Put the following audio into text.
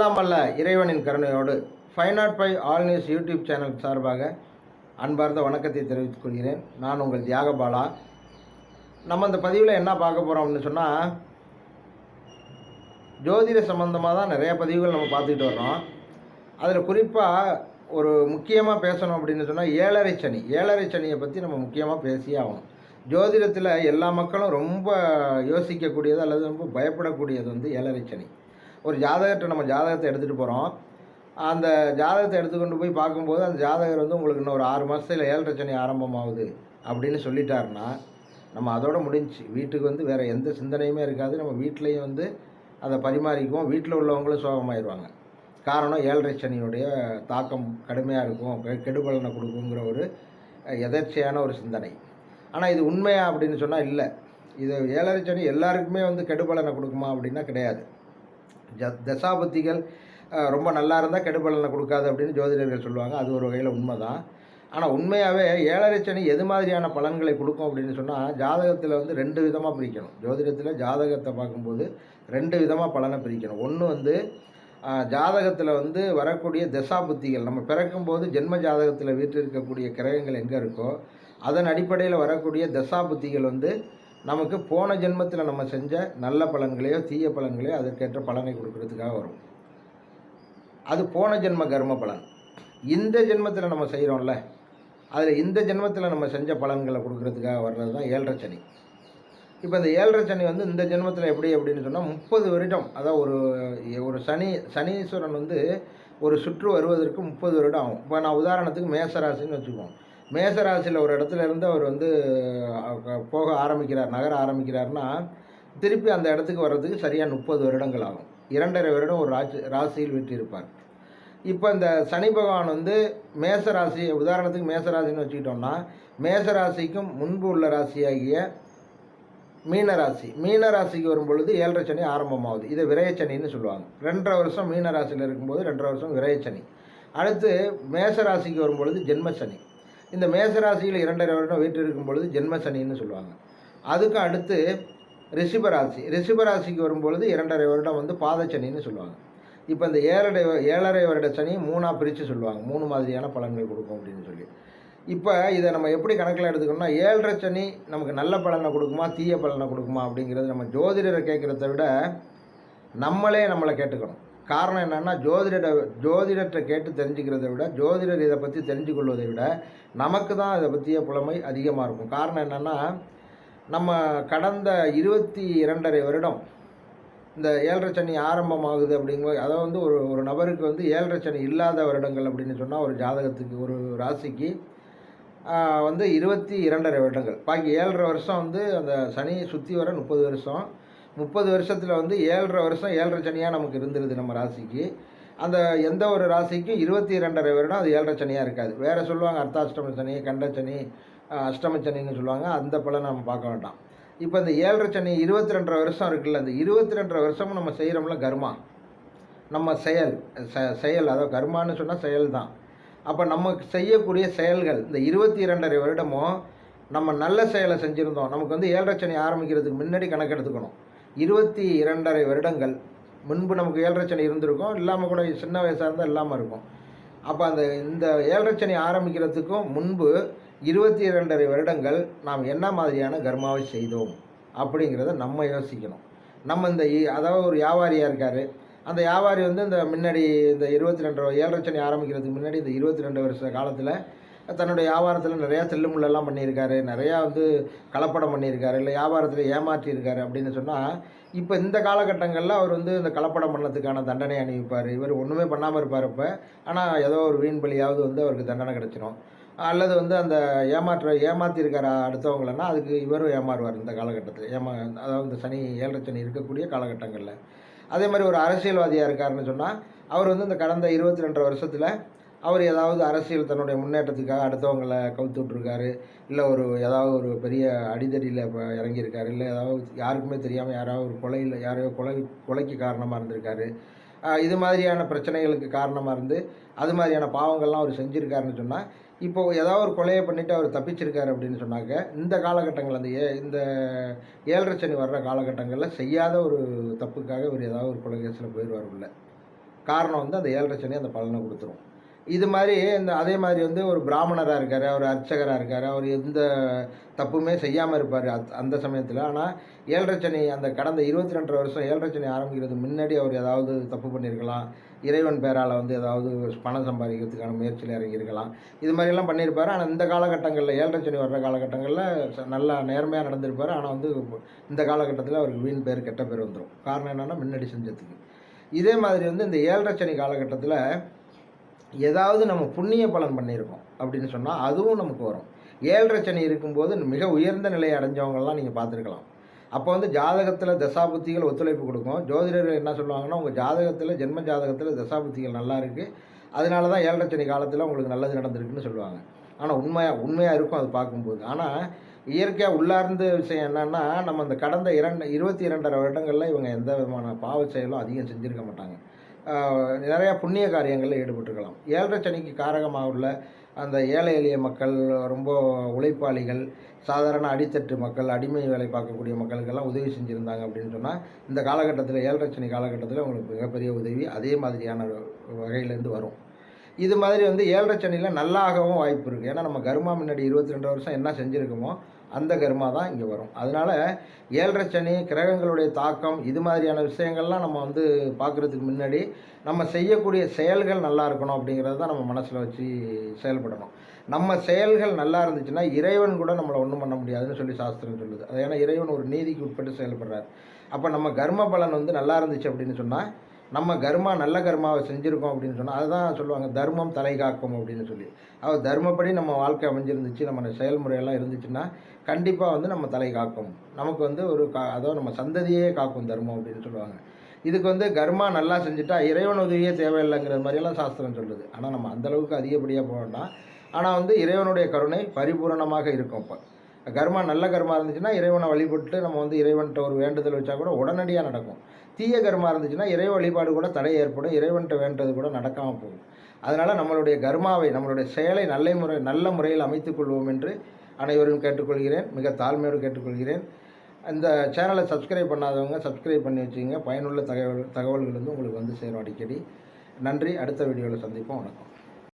எல்லாம் அல்ல இறைவனின் கருணையோடு five nought five all news YouTube channel சார்பாக அன்பார்ந்த வணக்கத்தை தெரிவித்துக் கொள்கிறேன். நான் உங்கள் தியாகபாலா. நம்ம இந்த பதிவில் என்ன பார்க்க போகிறோம்னு சொன்னால் ஜோதிட சம்மந்தமாக தான் நிறைய பதிவுகள் நம்ம பார்த்துக்கிட்டு வர்றோம். அதில் குறிப்பாக ஒரு முக்கியமாக பேசணும் அப்படின்னு சொன்னால் ஏழரை சனி. ஏழரை சனியை பற்றி நம்ம முக்கியமாக பேசியே ஆகணும். ஜோதிடத்தில் எல்லா மக்களும் ரொம்ப யோசிக்கக்கூடியது அல்லது ரொம்ப பயப்படக்கூடியது வந்து ஏழரை சனி. ஒரு ஜாதகத்தை நம்ம ஜாதகத்தை எடுத்துகிட்டு போகிறோம் அந்த ஜாதகத்தை எடுத்துக்கொண்டு போய் பார்க்கும்போது அந்த ஜாதகர் வந்து உங்களுக்கு இன்னும் ஒரு ஆறு மாதத்தில் ஏழரை சனி ஆரம்பமாகுது அப்படின்னு சொல்லிட்டாருன்னா நம்ம அதோட முடிஞ்சு வீட்டுக்கு வந்து வேறு எந்த சிந்தனையுமே இருக்காது. நம்ம வீட்லேயும் வந்து அதை பரிமாறிக்குவோம். வீட்டில் உள்ளவங்களும் சோகமாயிடுவாங்க காரணம் ஏழரை சனியுடைய தாக்கம் கடுமையாக இருக்கும். கெடுபலனை கொடுக்குங்கிற ஒரு எதர்ச்சியான ஒரு சிந்தனை. ஆனால் இது உண்மையா அப்படின்னு சொன்னால் இல்லை. இது ஏழரை சனி எல்லாருக்குமே வந்து கெடுபலனை கொடுக்குமா அப்படின்னா கிடையாது. ஜ தசாபத்திகள் ரொம்ப நல்லா இருந்தால் கெடுபலனை கொடுக்காது அப்படின்னு ஜோதிடர்கள் சொல்லுவாங்க. அது ஒரு வகையில் உண்மை தான் ஆனால் உண்மையாகவே ஏழரை சனி எது மாதிரியான பலன்களை கொடுக்கும் அப்படின்னு சொன்னால் ஜாதகத்தில் வந்து ரெண்டு விதமாக பிரிக்கணும். ஜோதிடத்தில் ஜாதகத்தை பார்க்கும்போது ரெண்டு விதமாக பலனை பிரிக்கணும். ஒன்று வந்து ஜாதகத்தில் வந்து வரக்கூடிய தசாபுத்திகள் நம்ம பிறக்கும்போது ஜென்ம ஜாதகத்தில் வீட்டில் இருக்கக்கூடிய கிரகங்கள் எங்கே இருக்கோ அதன் அடிப்படையில் வரக்கூடிய தசாபுத்திகள் வந்து நமக்கு போன ஜென்மத்தில் நம்ம செஞ்ச நல்ல பலன்களையோ தீய பலன்களையோ அதற்கேற்ற பலனை கொடுக்கறதுக்காக வரும். அது போன ஜென்ம கர்ம பலன். இந்த ஜென்மத்தில் நம்ம செய்கிறோம்ல அதில் இந்த ஜென்மத்தில் நம்ம செஞ்ச பலன்களை கொடுக்கறதுக்காக வர்றது தான் ஏழரை சனி. இப்போ இந்த ஏழரை சனி வந்து இந்த ஜென்மத்தில் எப்படி அப்படின்னு சொன்னால் முப்பது வருடம் அதான் ஒரு ஒரு சனி சனீஸ்வரன் வந்து ஒரு சுற்று வருவதற்கு முப்பது வருடம் ஆகும். இப்போ நான் உதாரணத்துக்கு மேசராசின்னு வச்சுக்குவோம். மேசராசியில் ஒரு இடத்துல இருந்து அவர் வந்து போக ஆரம்பிக்கிறார் நகர ஆரம்பிக்கிறார்னா திருப்பி அந்த இடத்துக்கு வர்றதுக்கு சரியாக முப்பது வருடங்கள் ஆகும். இரண்டரை வருடம் ஒரு ராசி ராசியில் விட்டிருப்பார் இப்போ இந்த சனி பகவான் வந்து மேச ராசி உதாரணத்துக்கு மேச ராசின்னு வச்சுக்கிட்டோம்னா மேச ராசிக்கும் முன்பு உள்ள ராசியாகிய மீன ராசி மீன ராசிக்கு வரும் பொழுது ஏழரை சனி ஆரம்பமாகுது. இதை விரயச்சனின்னு சொல்லுவாங்க. ரெண்டரை வருஷம் மீன ராசியில் இருக்கும்போது ரெண்டரை வருஷம் விரயச்சனி. அடுத்து மேச ராசிக்கு வரும் பொழுது இந்த மேச ராசியில் இரண்டரை வருடம் வீட்டு இருக்கும் பொழுது ஜென்ம சனின்னு சொல்லுவாங்க. அதுக்கு அடுத்து ரிஷிபராசி. ரிஷிபராசிக்கு வரும்பொழுது இரண்டரை வருடம் வந்து பாதச்சனின்னு சொல்லுவாங்க. இப்போ இந்த ஏழரை ஏழரை வருட சனி மூணாக பிரித்து சொல்லுவாங்க. மூணு மாதிரியான பலன்கள் கொடுக்கும் அப்படின்னு சொல்லி. இப்போ இதை நம்ம எப்படி கணக்கில் எடுத்துக்கணும்னா ஏழரை சனி நமக்கு நல்ல பலனை கொடுக்குமா தீய பலனை கொடுக்குமா அப்படிங்கிறது நம்ம ஜோதிடரை கேட்குறத விட நம்மளே நம்மளை கேட்டுக்கணும். காரணம் என்னென்னா ஜோதிட ஜோதிடத்தை கேட்டு தெரிஞ்சுக்கிறதை விட ஜோதிடர் இதை பற்றி தெரிஞ்சு கொள்வதை விட நமக்கு தான் இதை பற்றிய புலமை அதிகமாக இருக்கும். காரணம் என்னென்னா நம்ம கடந்த இருபத்தி இரண்டரை வருடம் இந்த ஏழரை சனி ஆரம்பமாகுது அப்படிங்கும்போது அதாவது வந்து ஒரு ஒரு நபருக்கு வந்து ஏழரை சனி இல்லாத வருடங்கள் அப்படின்னு சொன்னால் ஒரு ஜாதகத்துக்கு ஒரு ராசிக்கு வந்து இருபத்தி இரண்டரை வருடங்கள். பாக்கி ஏழரை வருஷம் வந்து அந்த சனி சுற்றி வர முப்பது வருஷம் முப்பது வருஷத்தில் வந்து ஏழரை வருஷம் ஏழரை சனியாக நமக்கு இருந்துருது நம்ம ராசிக்கு. அந்த எந்த ஒரு ராசிக்கும் இருபத்தி இரண்டரை வருடம் அது ஏழரை சனியாக இருக்காது. வேறு சொல்லுவாங்க அர்த்தாஷ்டம சனி கண்டச்சனி அஷ்டமச்சனின்னு அஷ்டம சனின்னு சொல்லுவாங்க. அந்த பலன் நம்ம பார்க்க வேண்டாம். இப்போ இந்த ஏழரை சனி இருபத்தி ரெண்டரை வருஷம் இருக்குல்ல அந்த இருபத்தி ரெண்டரை வருஷமும் நம்ம செய்கிறோம்ல கர்மா. நம்ம செயல் செயல் அதாவது கர்மான்னு சொன்னால் செயல் தான் அப்போ நம்ம செய்யக்கூடிய செயல்கள் இந்த இருபத்தி இரண்டரை வருடமும் நம்ம நல்ல செயலை செஞ்சுருந்தோம். நமக்கு வந்து ஏழரை சனி ஆரம்பிக்கிறதுக்கு முன்னாடி கணக்கு எடுத்துக்கணும் இருபத்தி இரண்டரை வருடங்கள் முன்பு நமக்கு ஏழரை சனி இருந்திருக்கும். இல்லாமல் கூட சின்ன வயசாக இருந்தால் இல்லாமல் இருக்கும். அப்போ அந்த இந்த ஏழரை சனி ஆரம்பிக்கிறதுக்கும் முன்பு இருபத்தி இரண்டரை வருடங்கள் நாம் என்ன மாதிரியான கர்மாவை செய்தோம் அப்படிங்கிறத நம்ம யோசிக்கணும். நம்ம இந்த இ- அதாவது ஒரு வியாபாரியாக இருக்கார். அந்த வியாபாரி வந்து இந்த முன்னாடி இந்த இருபத்தி ரெண்டு ஏழரை சனி ஆரம்பிக்கிறதுக்கு முன்னாடி இந்த இருபத்தி ரெண்டு வருஷ காலத்தில் தன்னுடைய வியாபாரத்தில் நிறையா செல்லுமுள்ளெல்லாம் பண்ணியிருக்காரு. நிறையா வந்து கலப்படம் பண்ணியிருக்காரு. இல்லை வியாபாரத்தில் ஏமாற்றியிருக்காரு அப்படின்னு சொன்னால் இப்போ இந்த காலகட்டங்களில் அவர் வந்து இந்த கலப்படம் பண்ணதுக்கான தண்டனை அணிவிப்பார். இவர் ஒன்றுமே பண்ணாமல் இருப்பார் இப்போ. ஆனால் ஏதோ ஒரு வீண் பலியாவது வந்து அவருக்கு தண்டனை கிடச்சிரும். அல்லது வந்து அந்த ஏமாற்ற ஏமாற்றிருக்கிற அடுத்தவங்களன்னா அதுக்கு இவரும் ஏமாறுவார் இந்த காலகட்டத்தில். ஏமா அதாவது இந்த சனி ஏழரை சனி இருக்கக்கூடிய காலகட்டங்களில். அதே மாதிரி ஒரு அரசியல்வாதியாக இருக்காருன்னு சொன்னால் அவர் வந்து இந்த கடந்த இருபத்தி ரெண்டு வருஷத்தில் அவர் ஏதாவது அரசியல் தன்னுடைய முன்னேற்றத்துக்காக அடுத்தவங்களை கவுத்து விட்ருக்காரு இல்லை ஒரு ஏதாவது ஒரு பெரிய அடிதடியில் இப்போ இறங்கியிருக்காரு இல்லை ஏதாவது யாருக்குமே தெரியாமல் யாராவது ஒரு கொலையில் யாரையோ கொலை கொலைக்கு காரணமாக இருந்திருக்காரு. இது மாதிரியான பிரச்சனைகளுக்கு காரணமாக இருந்து அது மாதிரியான பாவங்கள்லாம் அவர் செஞ்சுருக்காருன்னு சொன்னால் இப்போ ஏதாவது ஒரு கொலையை பண்ணிவிட்டு அவர் தப்பிச்சிருக்காரு அப்படின்னு சொன்னாக்க இந்த காலகட்டங்கள் அந்த ஏ இந்த ஏழரை சனி வர்ற காலகட்டங்களில் செய்யாத ஒரு தப்புக்காக இவர் ஏதாவது ஒரு கொலை கேஸில் போயிடுவார் உள்ள. காரணம் வந்து அந்த ஏழரை சனி அந்த பலனை கொடுத்துரும். இது மாதிரி இந்த அதே மாதிரி வந்து ஒரு பிராமணராக இருக்கார் அவர் அர்ச்சகராக இருக்கார் அவர் எந்த தப்புமே செய்யாமல் இருப்பார் அந்த சமயத்தில். ஆனால் ஏழரை அந்த கடந்த இருபத்தி ரெண்டரை வருஷம் ஏழரை ஆரம்பிக்கிறது முன்னாடி அவர் ஏதாவது தப்பு பண்ணியிருக்கலாம் இறைவன் பேரால் வந்து ஏதாவது பணம் சம்பாதிக்கிறதுக்கான முயற்சியில் இறங்கியிருக்கலாம். இது மாதிரிலாம் பண்ணியிருப்பார். ஆனால் இந்த காலகட்டங்களில் ஏழரை வர்ற காலகட்டங்களில் ச- நல்லா நேர்மையாக நடந்திருப்பார். ஆனால் வந்து இந்த காலகட்டத்தில் அவருக்கு வீண் பேர் கெட்ட பேர் வந்துடும் காரணம் என்னென்னா முன்னாடி செஞ்சதுக்கு. இதே மாதிரி வந்து இந்த ஏழரை காலகட்டத்தில் ஏதாவது நம்ம புண்ணிய பலன் பண்ணியிருக்கோம் அப்படின்னு சொன்னால் அதுவும் நமக்கு வரும். ஏழரை சனி இருக்கும்போது மிக உயர்ந்த நிலையை அடைஞ்சவங்கள்லாம் நீங்கள் பார்த்துருக்கலாம். அப்போ வந்து ஜாதகத்தில் தசாபுத்திகள் ஒத்துழைப்பு கொடுக்கும். ஜோதிடர்கள் என்ன சொல்லுவாங்கன்னா உங்கள் ஜாதகத்தில் ஜென்ம ஜாதகத்தில் தசாபுத்திகள் நல்லா இருக்குது அதனால தான் ஏழரை சனி காலத்தில் உங்களுக்கு நல்லது நடந்திருக்குன்னு சொல்லுவாங்க. ஆனால் உண்மையாக உண்மையாக இருக்கும் அது பார்க்கும்போது. ஆனால் இயற்கையாக உள்ளார்ந்த விஷயம் என்னென்னா நம்ம அந்த கடந்த இரண்டு இருபத்தி இரண்டரை வருடங்களில் இவங்க எந்த விதமான பாவ செயலும் அதிகம் செஞ்சுருக்க மாட்டாங்க. நிறையா புண்ணிய காரியங்களில் ஈடுபட்டுருக்கலாம். ஏழரை சனிக்கு காரகமாக உள்ள அந்த ஏழை எளிய மக்கள் ரொம்ப உழைப்பாளிகள் சாதாரண அடித்தட்டு மக்கள் அடிமை வேலை பார்க்கக்கூடிய மக்களுக்கெல்லாம் உதவி செஞ்சுருந்தாங்க அப்படின்னு சொன்னால் இந்த காலகட்டத்தில் ஏழரை சனி காலகட்டத்தில் உங்களுக்கு மிகப்பெரிய உதவி அதே மாதிரியான வகையிலேருந்து வரும். இது மாதிரி வந்து ஏழரை சனியில் நல்லாகவும் வாய்ப்பு இருக்குது ஏன்னா நம்ம கர்மா முன்னாடி இருபத்தி ரெண்டு வருஷம் என்ன செஞ்சுருக்கோமோ அந்த கருமா தான் இங்கே வரும். அதனால் ஏழரை சனி கிரகங்களுடைய தாக்கம் இது மாதிரியான விஷயங்கள்லாம் நம்ம வந்து பார்க்குறதுக்கு முன்னாடி நம்ம செய்யக்கூடிய செயல்கள் நல்லா இருக்கணும் அப்படிங்கிறத தான் நம்ம மனசில் வச்சு செயல்படணும். நம்ம செயல்கள் நல்லா இருந்துச்சுன்னா இறைவன் கூட நம்மளை ஒன்றும் பண்ண முடியாதுன்னு சொல்லி சாஸ்திரம் சொல்லுது. அது ஏன்னா இறைவன் ஒரு நீதிக்கு உட்பட்டு செயல்படுறார். அப்போ நம்ம கர்ம பலன் வந்து நல்லா இருந்துச்சு அப்படின்னு சொன்னால் நம்ம கர்மா நல்ல கர்மாவை செஞ்சுருக்கோம் அப்படின்னு சொன்னால் அதுதான் சொல்லுவாங்க தர்மம் தலை காக்கும் அப்படின்னு சொல்லி. அவள் தர்மப்படி நம்ம வாழ்க்கை அமைஞ்சிருந்துச்சு நம்ம செயல்முறையெல்லாம் இருந்துச்சுன்னா கண்டிப்பாக வந்து நம்ம தலை காக்கும். நமக்கு வந்து ஒரு கா அதாவது நம்ம சந்ததியே காக்கும் தர்மம் அப்படின்னு சொல்லுவாங்க. இதுக்கு வந்து கர்மா நல்லா செஞ்சுட்டா இறைவன் உதவியே தேவையில்லைங்கிற மாதிரியெல்லாம் சாஸ்திரம் சொல்லுது. ஆனால் நம்ம அந்தளவுக்கு அதிகப்படியாக போகணும்னா ஆனால் வந்து இறைவனுடைய கருணை பரிபூரணமாக இருக்கும் இப்போ கர்மா நல்ல கர்மா இருந்துச்சுன்னா இறைவனை வழிபட்டு நம்ம வந்து இறைவன்கிட்ட ஒரு வேண்டுதல் வச்சா கூட உடனடியாக நடக்கும். தீய கர்மா இருந்துச்சுன்னா இறை வழிபாடு கூட தடை ஏற்படும் இறைவன்கிட்ட வேண்டது கூட நடக்காமல் போகும். அதனால் நம்மளுடைய கர்மாவை நம்மளுடைய செயலை நல்ல முறை நல்ல முறையில் அமைத்துக் கொள்வோம் என்று அனைவரும் கேட்டுக்கொள்கிறேன். மிக தாழ்மையோடு கேட்டுக்கொள்கிறேன். இந்த சேனலை சப்ஸ்கிரைப் பண்ணாதவங்க சப்ஸ்கிரைப் பண்ணி வச்சுங்க பயனுள்ள தகவல் தகவல்கள் வந்து உங்களுக்கு வந்து சேரும் அடிக்கடி. நன்றி. அடுத்த வீடியோவில் சந்திப்போம். வணக்கம்.